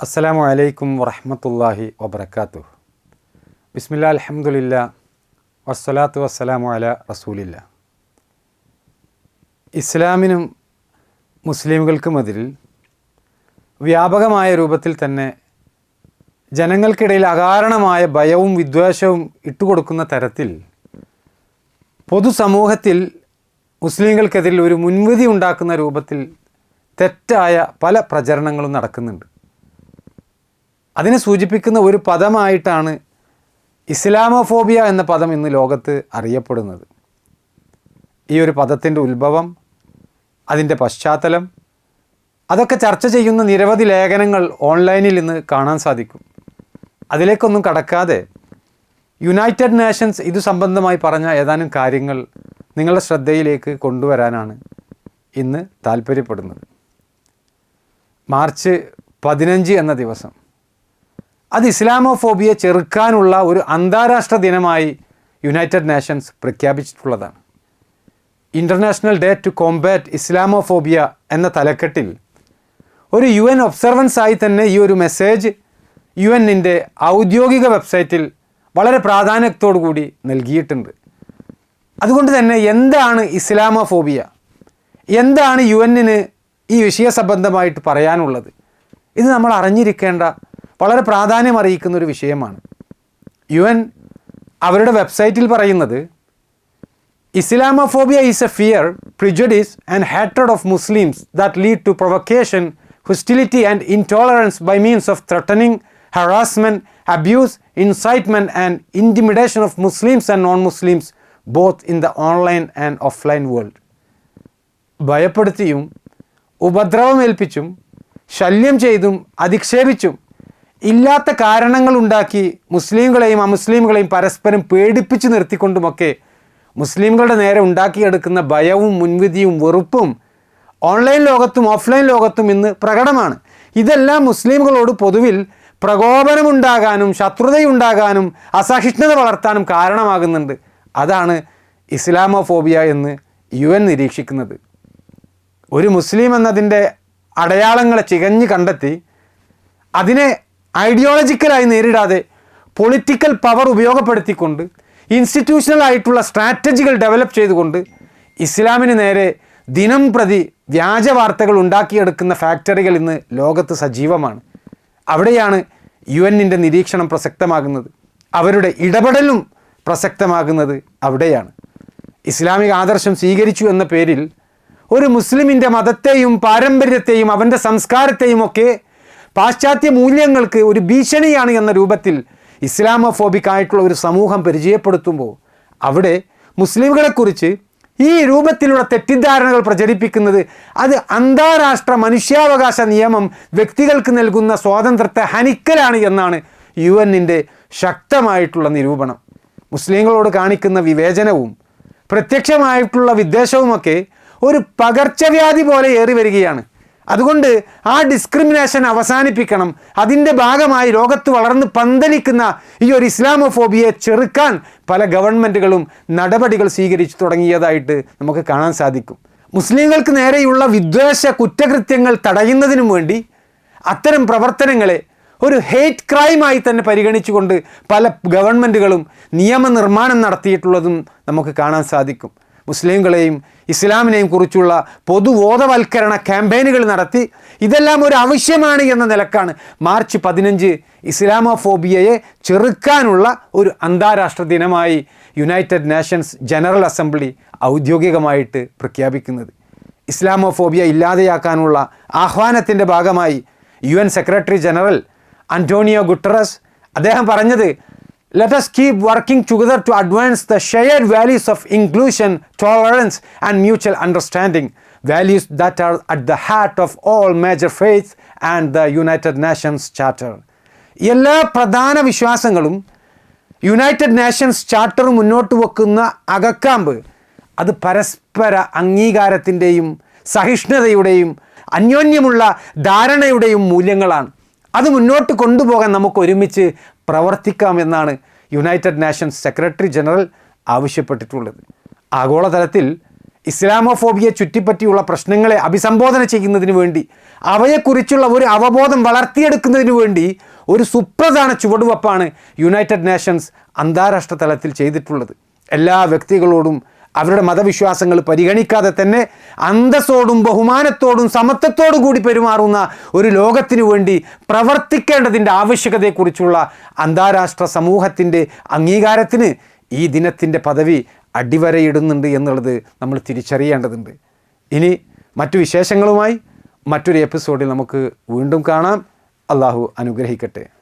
അസ്സലാമു അലൈക്കും വറഹമത്തല്ലാഹി വബർക്കാത്തു ബിസ്മില്ലാ അലഹമുല്ല വസ്സലാത്തു വസ്സലാമു അല റസൂലില്ല. ഇസ്ലാമിനും മുസ്ലിമുകൾക്കുമെതിരിൽ വ്യാപകമായ രൂപത്തിൽ തന്നെ ജനങ്ങൾക്കിടയിൽ അകാരണമായ ഭയവും വിദ്വേഷവും ഇട്ടുകൊടുക്കുന്ന തരത്തിൽ പൊതുസമൂഹത്തിൽ മുസ്ലിങ്ങൾക്കെതിരിൽ ഒരു മുൻവിധി ഉണ്ടാക്കുന്ന രൂപത്തിൽ തെറ്റായ പല പ്രചരണങ്ങളും നടക്കുന്നുണ്ട്. അതിനെ സൂചിപ്പിക്കുന്ന ഒരു പദമായിട്ടാണ് ഇസ്ലാമോഫോബിയ എന്ന പദം ഇന്ന് ലോകത്ത് അറിയപ്പെടുന്നത്. ഈ ഒരു പദത്തിന്റെ ഉത്ഭവം അതിന്റെ പശ്ചാത്തലം അതൊക്കെ ചർച്ച ചെയ്യുന്ന നിരവധി ലേഖനങ്ങൾ ഓൺലൈനിൽ ഇന്ന് കാണാൻ സാധിക്കും. അതിലേക്കൊന്നും കടക്കാതെ യുണൈറ്റഡ് നേഷൻസ് ഇതു സംബന്ധമായി പറഞ്ഞ ഏതാനും കാര്യങ്ങൾ നിങ്ങളുടെ ശ്രദ്ധയിലേക്ക് കൊണ്ടുവരാനാണ് ഇന്ന് താല്പര്യപ്പെടുന്നത് മാർച്ച് പതിനഞ്ച് എന്ന ദിവസം അത് ഇസ്ലാമോഫോബിയെ ചെറുക്കാനുള്ള ഒരു അന്താരാഷ്ട്ര ദിനമായി United Nations പ്രഖ്യാപിച്ചിട്ടുള്ളതാണ്. International day to combat Islamophobia എന്ന തലക്കെട്ടിൽ ഒരു യു എൻ ഒബ്സർവൻസ് ആയി തന്നെ ഈ ഒരു മെസ്സേജ് യു എന്നിന്റെ ഔദ്യോഗിക വെബ്സൈറ്റിൽ വളരെ പ്രാധാന്യത്തോടു കൂടി നൽകിയിട്ടുണ്ട്. അതുകൊണ്ട് തന്നെ എന്താണ് ഇസ്ലാമോഫോബിയ? എന്താണ് യു എന്നിന് ഈ വിഷയ സംബന്ധമായിട്ട് പറയാനുള്ളത്? ഇത് നമ്മൾ അറിഞ്ഞിരിക്കേണ്ട വളരെ പ്രാധാന്യം അറിയിക്കുന്ന ഒരു വിഷയമാണ്. യു എൻ അവരുടെ വെബ്സൈറ്റിൽ പറയുന്നത് Islamophobia is a fear prejudice and hatred of Muslims that lead to provocation hostility and intolerance by means of threatening harassment abuse incitement and intimidation of Muslims and non Muslims both in the online and offline world. ഭയപ്പെടുത്തിയും ഉപദ്രവമേൽപ്പിച്ചും ശല്യം ചെയ്തും അധിക്ഷേപിച്ചും ഇല്ലാത്ത കാരണങ്ങളുണ്ടാക്കി മുസ്ലിങ്ങളെയും അമുസ്ലിങ്ങളെയും പരസ്പരം പേടിപ്പിച്ചു നിർത്തിക്കൊണ്ടുമൊക്കെ മുസ്ലിംകളുടെ നേരെ ഉണ്ടാക്കിയെടുക്കുന്ന ഭയവും മുൻവിധിയും വെറുപ്പും online ലോകത്തും offline ലോകത്തും ഇന്ന് പ്രകടമാണ്. ഇതെല്ലാം മുസ്ലിമുകളോട് പൊതുവിൽ പ്രകോപനമുണ്ടാകാനും ശത്രുതയുണ്ടാകാനും അസഹിഷ്ണുത വളർത്താനും കാരണമാകുന്നുണ്ട്. അതാണ് ഇസ്ലാമോഫോബിയ എന്ന് യു എൻ നിരീക്ഷിക്കുന്നത്. ഒരു മുസ്ലിം എന്നതിന്റെ അടയാളങ്ങളെ ചികഞ്ഞ് കണ്ടെത്തി അതിനെ ഐഡിയോളജിക്കലായി നേരിടാതെ പൊളിറ്റിക്കൽ പവർ ഉപയോഗപ്പെടുത്തിക്കൊണ്ട് ഇൻസ്റ്റിറ്റ്യൂഷണൽ ആയിട്ടുള്ള സ്ട്രാറ്റജികൾ ഡെവലപ്പ് ചെയ്തുകൊണ്ട് ഇസ്ലാമിന് നേരെ ദിനം പ്രതി വ്യാജ വാർത്തകൾ ഉണ്ടാക്കിയെടുക്കുന്ന ഫാക്ടറികൾ ഇന്ന് ലോകത്ത് സജീവമാണ്. അവിടെയാണ് യു എന്നിന്റെ നിരീക്ഷണം പ്രസക്തമാകുന്നത്. അവരുടെ ഇടപെടലും പ്രസക്തമാകുന്നത് അവിടെയാണ്. ഇസ്ലാമിക ആദർശം സ്വീകരിച്ചു എന്ന പേരിൽ ഒരു മുസ്ലിമിന്റെ മതത്തെയും പാരമ്പര്യത്തെയും അവന്റെ സംസ്കാരത്തെയും ഒക്കെ പാശ്ചാത്യ മൂല്യങ്ങൾക്ക് ഒരു ഭീഷണിയാണ് എന്ന രൂപത്തിൽ ഇസ്ലാമോഫോബിക് ആയിട്ടുള്ള ഒരു സമൂഹം പരിചയപ്പെടുത്തുമ്പോൾ അവിടെ മുസ്ലിമുകളെക്കുറിച്ച് ഈ രൂപത്തിലുള്ള തെറ്റിദ്ധാരണകൾ പ്രചരിപ്പിക്കുന്നത് അത് അന്താരാഷ്ട്ര മനുഷ്യാവകാശ നിയമം വ്യക്തികൾക്ക് നൽകുന്ന സ്വാതന്ത്ര്യത്തെ ഹനിക്കലാണ് എന്നാണ് യു എന്നിന്റെ ശക്തമായിട്ടുള്ള നിരൂപണം. മുസ്ലിങ്ങളോട് കാണിക്കുന്ന വിവേചനവും പ്രത്യക്ഷമായിട്ടുള്ള വിദ്വേഷവുമൊക്കെ ഒരു പകർച്ചവ്യാധി പോലെ ഏറി വരികയാണ് അതുകൊണ്ട് ആ ഡിസ്ക്രിമിനേഷൻ അവസാനിപ്പിക്കണം. അതിന്റെ ഭാഗമായി ലോകത്ത് വളർന്ന് പന്തലിക്കുന്ന ഈ ഒരു ഇസ്ലാമോഫോബിയെ ചെറുക്കാൻ പല ഗവൺമെന്റുകളും നടപടികൾ സ്വീകരിച്ചു തുടങ്ങിയതായിട്ട് നമുക്ക് കാണാൻ സാധിക്കും. മുസ്ലിങ്ങൾക്ക് നേരെയുള്ള വിദ്വേഷ കുറ്റകൃത്യങ്ങൾ തടയുന്നതിനും വേണ്ടി അത്തരം പ്രവർത്തനങ്ങളെ ഒരു ഹേറ്റ് ക്രൈമായി തന്നെ പരിഗണിച്ചുകൊണ്ട് പല ഗവൺമെന്റുകളും നിയമനിർമ്മാണം നടത്തിയിട്ടുള്ളതും നമുക്ക് കാണാൻ സാധിക്കും. മുസ്ലിങ്ങളെയും ഇസ്ലാമിനെയും കുറിച്ചുള്ള പൊതുബോധവൽക്കരണ ക്യാമ്പയിനുകൾ നടത്തി ഇതെല്ലാം ഒരു ആവശ്യമാണ് എന്ന നിലക്കാണ് മാർച്ച് പതിനഞ്ച് ഇസ്ലാമോഫോബിയയെ ചെറുക്കാനുള്ള ഒരു അന്താരാഷ്ട്ര ദിനമായി യുണൈറ്റഡ് നേഷൻസ് ജനറൽ അസംബ്ലി ഔദ്യോഗികമായിട്ട് പ്രഖ്യാപിക്കുന്നത്. ഇസ്ലാമോഫോബിയ ഇല്ലാതെയാക്കാനുള്ള ആഹ്വാനത്തിന്റെ ഭാഗമായി U secretary general Antonio Guterres അദ്ദേഹം പറഞ്ഞത് let us keep working together to advance the shared values of inclusion, tolerance, and mutual understanding, values that are at the heart of all major faiths and the United Nations Charter. എല്ലാ പ്രധാന വിശ്വാസങ്ങളും United Nations charter മുന്നോട്ട് വെക്കുന്ന അകക്കാമ്പ് അത് പരസ്പര അംഗീകാരത്തിന്റെയും സഹിഷ്ണുതയുടെയും അന്യോന്യമുള്ള ധാരണയുടെയും മൂല്യങ്ങളാണ് അത് മുന്നോട്ട് കൊണ്ടുപോകാൻ നമുക്ക് ഒരുമിച്ച് ഇസ്ലാമോഫോബിയെ ചുറ്റിപ്പറ്റിയുള്ള പ്രശ്നങ്ങളെ അഭിസംബോധന ചെയ്യുന്നതിന് വേണ്ടി അവയെക്കുറിച്ചുള്ള ഒരു അവബോധം വളർത്തിയെടുക്കുന്നതിന് വേണ്ടി ഒരു സുപ്രധാന ചുവടുവെപ്പാണ് യുണൈറ്റഡ് നേഷൻസ് അന്താരാഷ്ട്ര തലത്തിൽ ചെയ്തിട്ടുള്ളത്. എല്ലാ വ്യക്തികളോടും അവരുടെ മതവിശ്വാസങ്ങൾ പരിഗണിക്കാതെ തന്നെ അന്തസ്സോടും ബഹുമാനത്തോടും സമത്വത്തോടും കൂടി പെരുമാറുന്ന ഒരു ലോകത്തിനു വേണ്ടി പ്രവർത്തിക്കേണ്ടതിന്റെ ആവശ്യകതയെക്കുറിച്ചുള്ള അന്താരാഷ്ട്ര സമൂഹത്തിന്റെ അംഗീകാരത്തിന് ഈ ദിനത്തിന്റെ പദവി അടിവരയിടുന്നുണ്ട് എന്നുള്ളത് നമ്മൾ തിരിച്ചറിയേണ്ടതുണ്ട്. ഇനി മറ്റു വിശേഷങ്ങളുമായി മറ്റൊരു എപ്പിസോഡിൽ നമുക്ക് വീണ്ടും കാണാം. അള്ളാഹു അനുഗ്രഹിക്കട്ടെ.